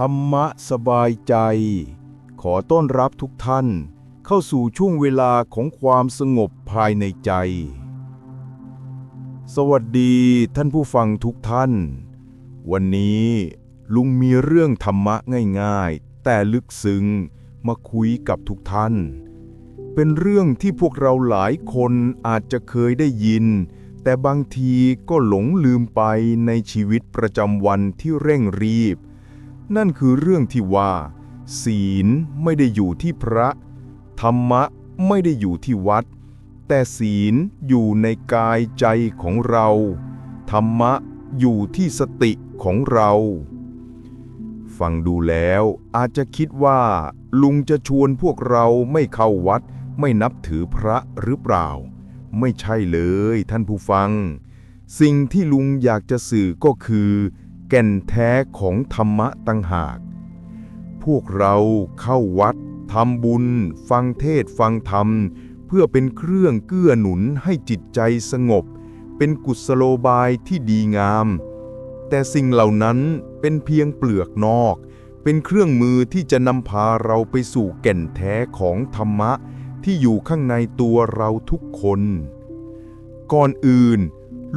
ธรรมะสบายใจ ขอต้อนรับทุกท่าน เข้าสู่ช่วงเวลาของความสงบภายในใจ สวัสดีท่านผู้ฟังทุกท่าน วันนี้ลุงมีเรื่องธรรมะง่ายๆ แต่ลึกซึ้งมาคุยกับทุกท่าน เป็นเรื่องที่พวกเราหลายคนอาจจะเคยได้ยิน แต่บางทีก็หลงลืมไปในชีวิตประจำวันที่เร่งรีบ นั่นคือเรื่องที่ว่า ศีลไม่ได้อยู่ที่พระ ธรรมะไม่ได้อยู่ที่วัด แต่ศีลอยู่ในกายใจของเรา ธรรมะอยู่ที่สติของเรา ฟังดูแล้วอาจจะคิดว่า ลุงจะชวนพวกเราไม่เข้าวัด ไม่นับถือพระหรือเปล่า ไม่ใช่เลยท่านผู้ฟัง สิ่งที่ลุงอยากจะสื่อก็คือ แก่นแท้ของธรรมะตั้งหาก พวกเราเข้าวัดทำบุญ ฟังเทศฟังธรรม เพื่อเป็นเครื่องเกื้อหนุนให้จิตใจสงบ เป็นกุศโลบายที่ดีงาม แต่สิ่งเหล่านั้นเป็นเพียงเปลือกนอก เป็นเครื่องมือที่จะนำพาเราไปสู่แก่นแท้ของธรรมะที่อยู่ข้างในตัวเราทุกคน ก่อนอื่น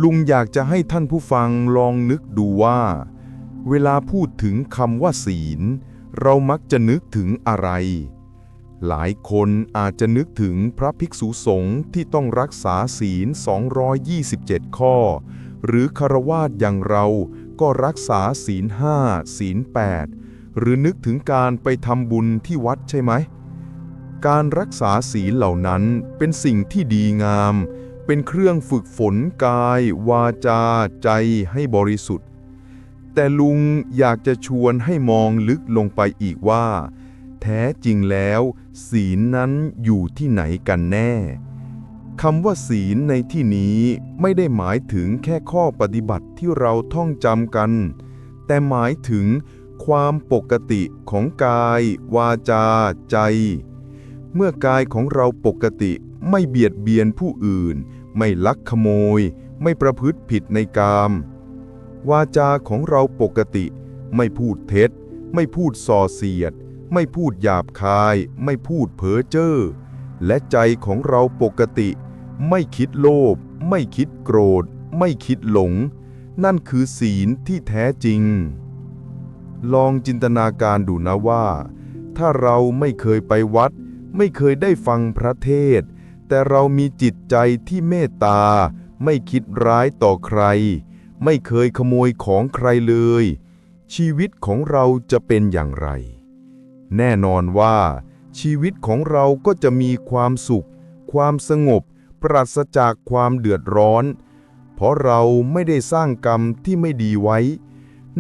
ลุงอยากจะให้ท่านผู้ฟังลองนึกดูว่า เวลาพูดถึงคำว่าศีล เรามักจะนึกถึงอะไร หลายคนอาจจะนึกถึงพระภิกษุสงฆ์ที่ต้องรักษาศีล 227 ข้อ หรือคารวาสอย่างเราก็รักษาศีลห้าศีล 8 หรือนึกถึงการไปทำบุญที่วัดใช่ไหม การรักษาศีลเหล่านั้นเป็นสิ่งที่ดีงาม เป็นเครื่องฝึกฝนกาย วาจา ใจให้บริสุทธิ์ แต่ลุงอยากจะชวนให้มองลึกลงไปอีกว่า แท้จริงแล้ว ศีลนั้นอยู่ที่ไหนกันแน่คำว่าศีลในที่นี้ไม่ได้หมายถึงแค่ข้อปฏิบัติที่เราท่องจำกัน แต่หมายถึงความปกติของกาย วาจา ใจ เมื่อกายของเราปกติไม่เบียดเบียนผู้อื่น ไม่ลักขโมย ไม่ประพฤติผิดในกาม วาจาของเราปกติ ไม่พูดเท็จ ไม่พูดส่อเสียด ไม่พูดหยาบคาย ไม่พูดเพ้อเจ้อและใจของเราปกติ ไม่คิดโลภไม่คิดโกรธ ไม่คิดหลง นั่นคือศีลที่แท้จริง ลองจินตนาการดูนะว่า ถ้าเราไม่เคยไปวัด ไม่เคยได้ฟังพระเทศ แต่เรามีจิตใจที่เมตตา ไม่คิดร้ายต่อใคร ไม่เคยขโมยของใครเลย ชีวิตของเราจะเป็นอย่างไร แน่นอนว่า ชีวิตของเราก็จะมีความสุข ความสงบ ปราศจากความเดือดร้อน เพราะเราไม่ได้สร้างกรรมที่ไม่ดีไว้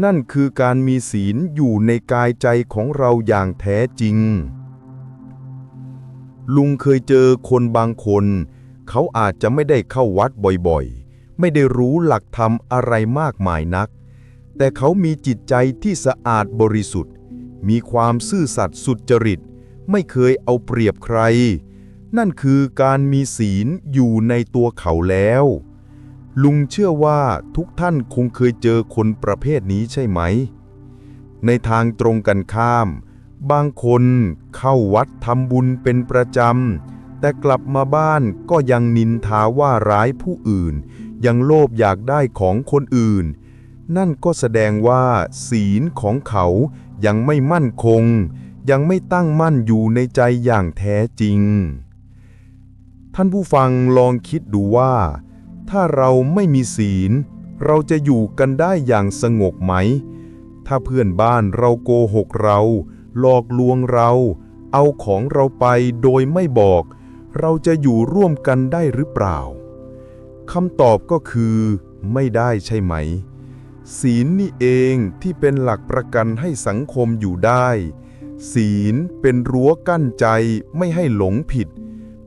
นั่นคือการมีศีลอยู่ในกายใจของเราอย่างแท้จริง ลุงเคยเจอคนบางคน เขาอาจจะไม่ได้เข้าวัดบ่อยๆ ไม่ได้รู้หลักธรรมอะไรมากมายนัก แต่เขามีจิตใจที่สะอาดบริสุทธิ์ มีความซื่อสัตย์สุจริต ไม่เคยเอาเปรียบใคร นั่นคือการมีศีลอยู่ในตัวเขาแล้ว ลุงเชื่อว่าทุกท่านคงเคยเจอคนประเภทนี้ใช่ไหม ในทางตรงกันข้าม บางคนเข้าวัดทำบุญเป็นประจำ แต่กลับมาบ้านก็ยังนินทาว่าร้ายผู้อื่น ยังโลภอยากได้ของคนอื่น นั่นก็แสดงว่า ศีลของเขายังไม่มั่นคง ยังไม่ตั้งมั่นอยู่ในใจอย่างแท้จริง ท่านผู้ฟังลองคิดดูว่า ถ้าเราไม่มีศีล เราจะอยู่กันได้อย่างสงบไหม ถ้าเพื่อนบ้านเราโกหกเราหลอกลวงเรา เอาของเราไปโดยไม่บอก เราจะอยู่ร่วมกันได้หรือเปล่าคำตอบก็คือ ไม่ได้ใช่ไหม ศีลนี่เองที่เป็นหลักประกันให้สังคมอยู่ได้ ศีลเป็นรั้วกั้นใจไม่ให้หลงผิด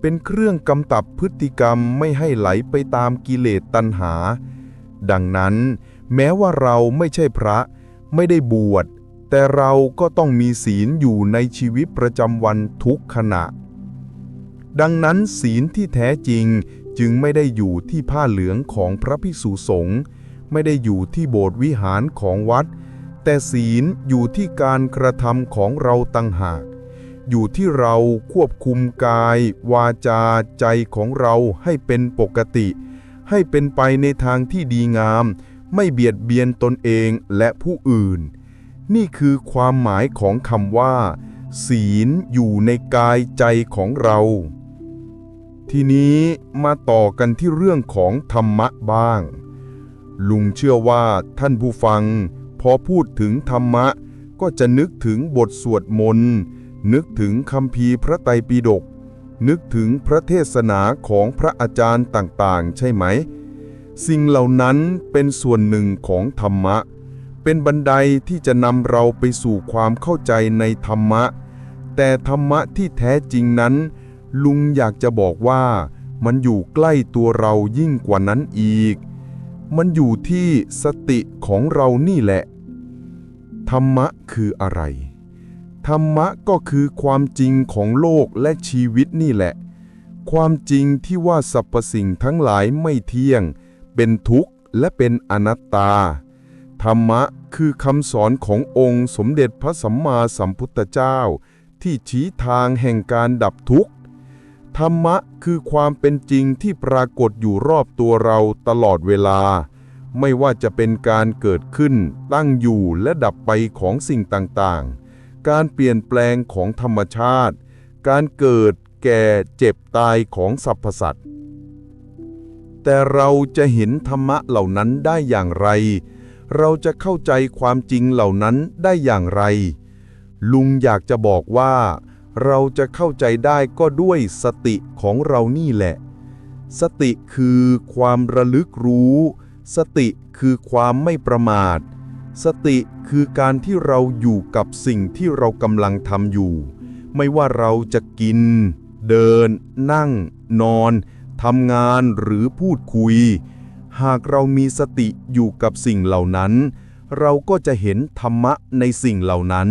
เป็นเครื่องกำกับพฤติกรรมไม่ให้ไหลไปตามกิเลสตัณหา ดังนั้น แม้ว่าเราไม่ใช่พระ ไม่ได้บวช แต่เราก็ต้องมีศีลอยู่ในชีวิตประจำวันทุกขณะ ดังนั้นศีลที่แท้จริงจึงไม่ได้อยู่ที่ผ้าเหลืองของพระภิกษุสงฆ์ไม่ได้อยู่ที่โบสถ์วิหารของวัด แต่แต่ศีลอยู่ที่การกระทำของเราต่างหาก อยู่ที่เราควบคุมกาย วาจาใจของเราให้เป็นปกติ ให้เป็นไปในทางที่ดีงาม ไม่เบียดเบียนตนเองและผู้อื่น นี่คือความหมายของคำว่า ศีลอยู่ในกายใจของเรา ทีนี้มาต่อกันที่เรื่องของธรรมะบ้าง ลุงเชื่อว่าท่านผู้ฟัง พอพูดถึงธรรมะ ก็จะนึกถึงบทสวดมนต์นึกถึงคำพีพระไตรปิฎกนึกถึงพระเทศนาของพระอาจารย์ต่างๆ ใช่ไหม สิ่งเหล่านั้นเป็นส่วนหนึ่งของธรรมะ เป็นบันไดที่จะนำเราไปสู่ความเข้าใจในธรรมะ แต่ธรรมะที่แท้จริงนั้น ลุงอยากจะบอกว่ามันอยู่ใกล้ตัวเรายิ่งกว่านั้นอีก มันอยู่ที่สติของเรานี่แหละ ธรรมะคืออะไร ธรรมะก็คือความจริงของโลกและชีวิตนี่แหละ ความจริงที่ว่าสรรพสิ่งทั้งหลายไม่เที่ยง เป็นทุกข์และเป็นอนัตตา ธรรมะคือคำสอนขององค์สมเด็จพระสัมมาสัมพุทธเจ้า ที่ชี้ทางแห่งการดับทุกข์ ธรรมะคือความเป็นจริงที่ปรากฏอยู่รอบตัวเราตลอดเวลา ไม่ว่าจะเป็นการเกิดขึ้น ตั้งอยู่และดับไปของสิ่งต่างๆ การเปลี่ยนแปลงของธรรมชาติ การเกิดแก่เจ็บตายของสรรพสัตว์แต่เราจะเห็นธรรมะเหล่านั้นได้อย่างไร เราจะเข้าใจความจริงเหล่านั้นได้อย่างไร ลุงอยากจะบอกว่า เราจะเข้าใจได้ก็ด้วยสติของเรานี่แหละ สติคือความระลึกรู้ สติคือความไม่ประมาท สติคือการที่เราอยู่กับสิ่งที่เรากำลังทำอยู่ ไม่ว่าเราจะกิน เดิน นั่ง นอนทำงานหรือพูดคุย หากเรามีสติอยู่กับสิ่งเหล่านั้น เราก็จะเห็นธรรมะในสิ่งเหล่านั้น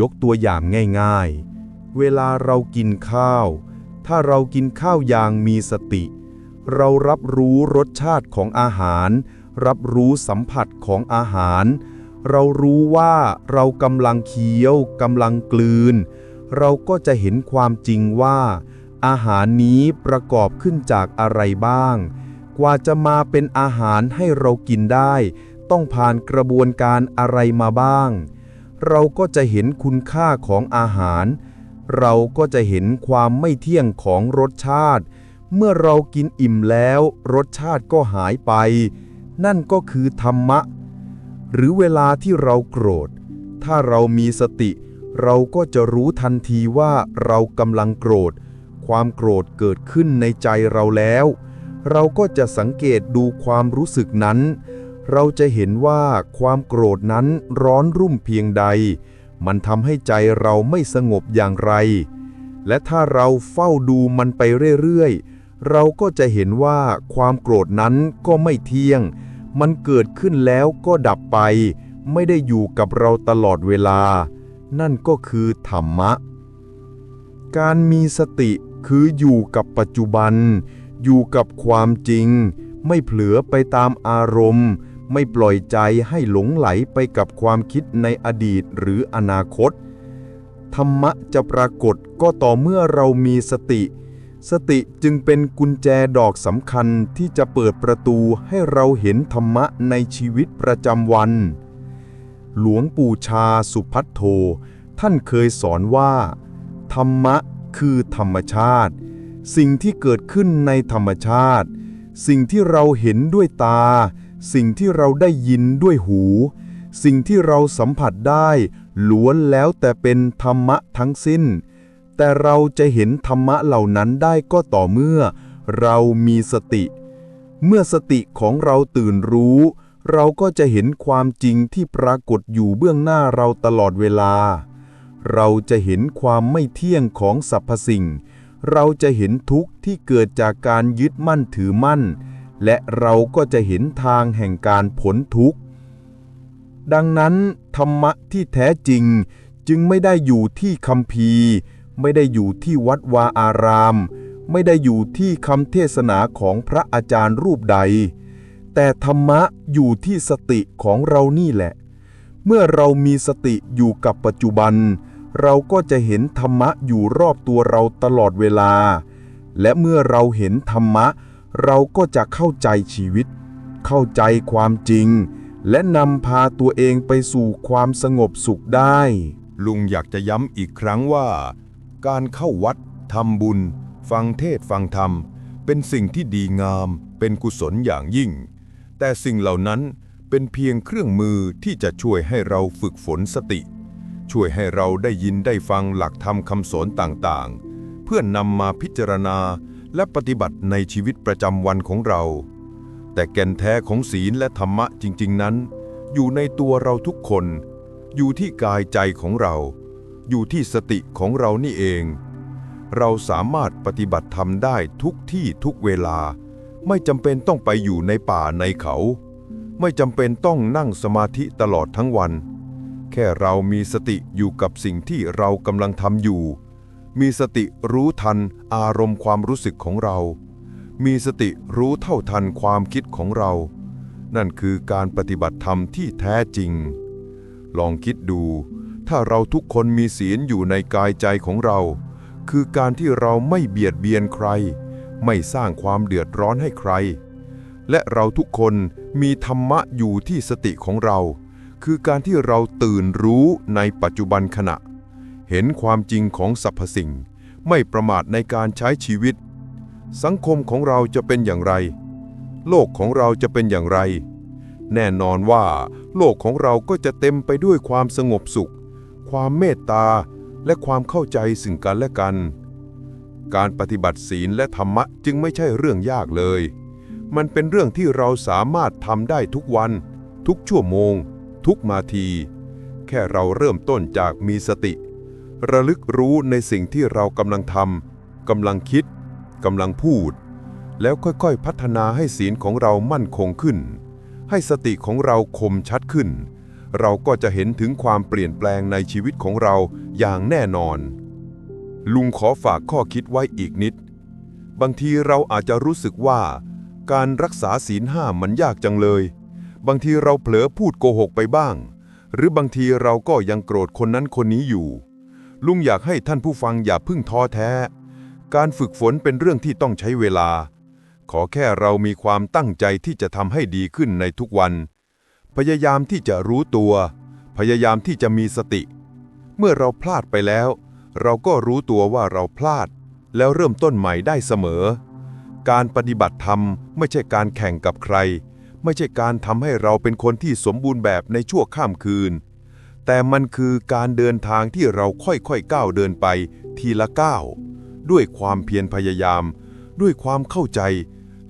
ยกตัวอย่างง่ายๆ เวลาเรากินข้าว ถ้าเรากินข้าวอย่างมีสติ เรารับรู้รสชาติของอาหาร รับรู้สัมผัสของอาหาร เรารู้ว่าเรากำลังเคี้ยวกำลังกลืน เราก็จะเห็นความจริงว่า อาหารนี้ประกอบขึ้นจากอะไรบ้าง กว่าจะมาเป็นอาหารให้เรากินได้ ต้องผ่านกระบวนการอะไรมาบ้าง เราก็จะเห็นคุณค่าของอาหาร เราก็จะเห็นความไม่เที่ยงของรสชาติ เมื่อเรากินอิ่มแล้ว รสชาติก็หายไป นั่นก็คือธรรมะ หรือเวลาที่เราโกรธ ถ้าเรามีสติ เราก็จะรู้ทันทีว่าเรากำลังโกรธ ความโกรธเกิดขึ้นในใจเราแล้ว เราก็จะสังเกตดูความรู้สึกนั้น เราจะเห็นว่าความโกรธนั้นร้อนรุ่มเพียงใด มันทำให้ใจเราไม่สงบอย่างไร และถ้าเราเฝ้าดูมันไปเรื่อยๆ เราก็จะเห็นว่าความโกรธนั้นก็ไม่เที่ยง มันเกิดขึ้นแล้วก็ดับไป ไม่ได้อยู่กับเราตลอดเวลา นั่นก็คือธรรมะ การมีสติคืออยู่กับปัจจุบัน อยู่กับความจริง ไม่เผลอไปตามอารมณ์ ไม่ปล่อยใจให้หลงไหลไปกับความคิดในอดีตหรืออนาคต ธรรมะจะปรากฏก็ต่อเมื่อเรามีสติ สติจึงเป็นกุญแจดอกสำคัญที่จะเปิดประตูให้เราเห็นธรรมะในชีวิตประจำวัน หลวงปู่ชาสุพัทโท ท่านเคยสอนว่า ธรรมะคือธรรมชาติ สิ่งที่เกิดขึ้นในธรรมชาติ สิ่งที่เราเห็นด้วยตา สิ่งที่เราได้ยินด้วยหู สิ่งที่เราสัมผัสได้ล้วนแล้วแต่เป็นธรรมะทั้งสิ้น แต่เราจะเห็นธรรมะเหล่านั้นได้ก็ต่อเมื่อ เรามีสติ เมื่อสติของเราตื่นรู้ เราก็จะเห็นความจริงที่ปรากฏอยู่เบื้องหน้าเราตลอดเวลา เราจะเห็นความไม่เที่ยงของสรรพสิ่ง เราจะเห็นทุกข์ที่เกิดจากการยึดมั่นถือมั่น และเราก็จะเห็นทางแห่งการพ้นทุกข์ ดังนั้น ธรรมะที่แท้จริงจึงไม่ได้อยู่ที่คำพีไม่ได้อยู่ที่วัดวาอาราม ไม่ได้อยู่ที่คำเทศนาของพระอาจารย์รูปใด แต่ธรรมะอยู่ที่สติของเรานี่แหละ เมื่อเรามีสติอยู่กับปัจจุบันเเราก็จะเห็นธรรมะอยู่รอบตัวเราตลอดเวลา และเมื่อเราเห็นธรรมะ เราก็จะเข้าใจชีวิต เข้าใจความจริง และนำพาตัวเองไปสู่ความสงบสุขได้ ลุงอยากจะย้ำอีกครั้งว่า การเข้าวัดทำบุญ ฟังเทศฟังธรรม เป็นสิ่งที่ดีงาม เป็นกุศลอย่างยิ่ง แต่สิ่งเหล่านั้นเป็นเพียงเครื่องมือที่จะช่วยให้เราฝึกฝนสติ ช่วยให้เราได้ยินได้ฟังหลักธรรมคำสอนต่างๆ เพื่อนนำมาพิจารณาและปฏิบัติในชีวิตประจำวันของเรา แต่แก่นแท้ของศีลและธรรมะจริง ๆ นั้น อยู่ในตัวเราทุกคน อยู่ที่กายใจของเรา อยู่ที่สติของเรานี่เอง เราสามารถปฏิบัติธรรมได้ทุกที่ทุกเวลา ไม่จำเป็นต้องไปอยู่ในป่าในเขา ไม่จำเป็นต้องนั่งสมาธิตลอดทั้งวัน แค่เรามีสติอยู่กับสิ่งที่เรากำลังทำอยู่ มีสติรู้ทันอารมณ์ความรู้สึกของเรา มีสติรู้เท่าทันความคิดของเรา นั่นคือการปฏิบัติธรรมที่แท้จริง ลองคิดดู ถ้าเราทุกคนมีศีลอยู่ในกายใจของเรา คือการที่เราไม่เบียดเบียนใคร ไม่สร้างความเดือดร้อนให้ใคร และเราทุกคนมีธรรมะอยู่ที่สติของเรา คือการที่เราตื่นรู้ในปัจจุบันขณะ เห็นความจริงของสรรพสิ่ง ไม่ประมาทในการใช้ชีวิต สังคมของเราจะเป็นอย่างไร โลกของเราจะเป็นอย่างไร แน่นอนว่า โลกของเราก็จะเต็มไปด้วยความสงบสุข ความเมตตา และความเข้าใจซึ่งกันและกัน การปฏิบัติศีลและธรรมะจึงไม่ใช่เรื่องยากเลย มันเป็นเรื่องที่เราสามารถทำได้ทุกวัน ทุกชั่วโมง ทุกนาที แค่เราเริ่มต้นจากมีสติ ระลึกรู้ในสิ่งที่เรากำลังทำกำลังคิดกำลังพูด แล้วค่อยๆพัฒนาให้ศีลของเรามั่นคงขึ้น ให้สติของเราคมชัดขึ้น เราก็จะเห็นถึงความเปลี่ยนแปลงในชีวิตของเราอย่างแน่นอน ลุงขอฝากข้อคิดไว้อีกนิด บางทีเราอาจจะรู้สึกว่า การรักษาศีลห้ามันยากจังเลย บางทีเราเผลอพูดโกหกไปบ้าง หรือบางทีเราก็ยังโกรธคนนั้นคนนี้อยู่ ลุงอยากให้ท่านผู้ฟังอย่าพึ่งท้อแท้ การฝึกฝนเป็นเรื่องที่ต้องใช้เวลา ขอแค่เรามีความตั้งใจที่จะทำให้ดีขึ้นในทุกวัน พยายามที่จะรู้ตัว พยายามที่จะมีสติ เมื่อเราพลาดไปแล้ว เราก็รู้ตัวว่าเราพลาด แล้วเริ่มต้นใหม่ได้เสมอ การปฏิบัติธรรมไม่ใช่การแข่งกับใคร ไม่ใช่การทำให้เราเป็นคนที่สมบูรณ์แบบในชั่วข้ามคืน แต่มันคือการเดินทางที่เราค่อยๆก้าวเดินไป ทีละก้าวด้วยความเพียรพยายาม ด้วยความเข้าใจ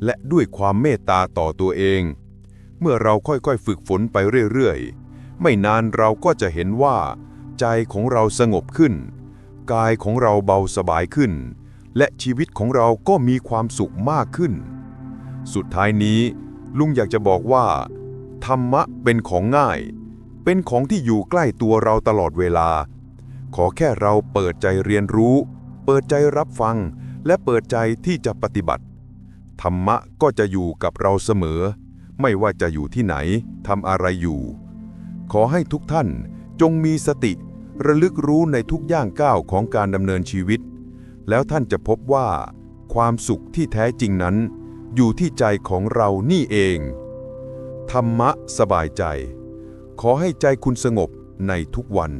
และด้วยความเมตตาต่อตัวเอง เมื่อเราค่อยๆฝึกฝนไปเรื่อยๆ ไม่นานเราก็จะเห็นว่า ใจของเราสงบขึ้น กายของเราเบาสบายขึ้น และชีวิตของเราก็มีความสุขมากขึ้น สุดท้ายนี้ ลุงอยากจะบอกว่า ธรรมะเป็นของง่าย เป็นของที่อยู่ใกล้ตัวเราตลอดเวลา ขอแค่เราเปิดใจเรียนรู้ เปิดใจรับฟัง และเปิดใจที่จะปฏิบัติ ธรรมะก็จะอยู่กับเราเสมอ ไม่ว่าจะอยู่ที่ไหนทำอะไรอยู่ ขอให้ทุกท่านจงมีสติ ระลึกรู้ในทุกย่างก้าวของการดำเนินชีวิต แล้วท่านจะพบว่า ความสุขที่แท้จริงนั้น อยู่ที่ใจของเรานี่เอง ธรรมะสบายใจ ขอให้ใจคุณสงบในทุกวัน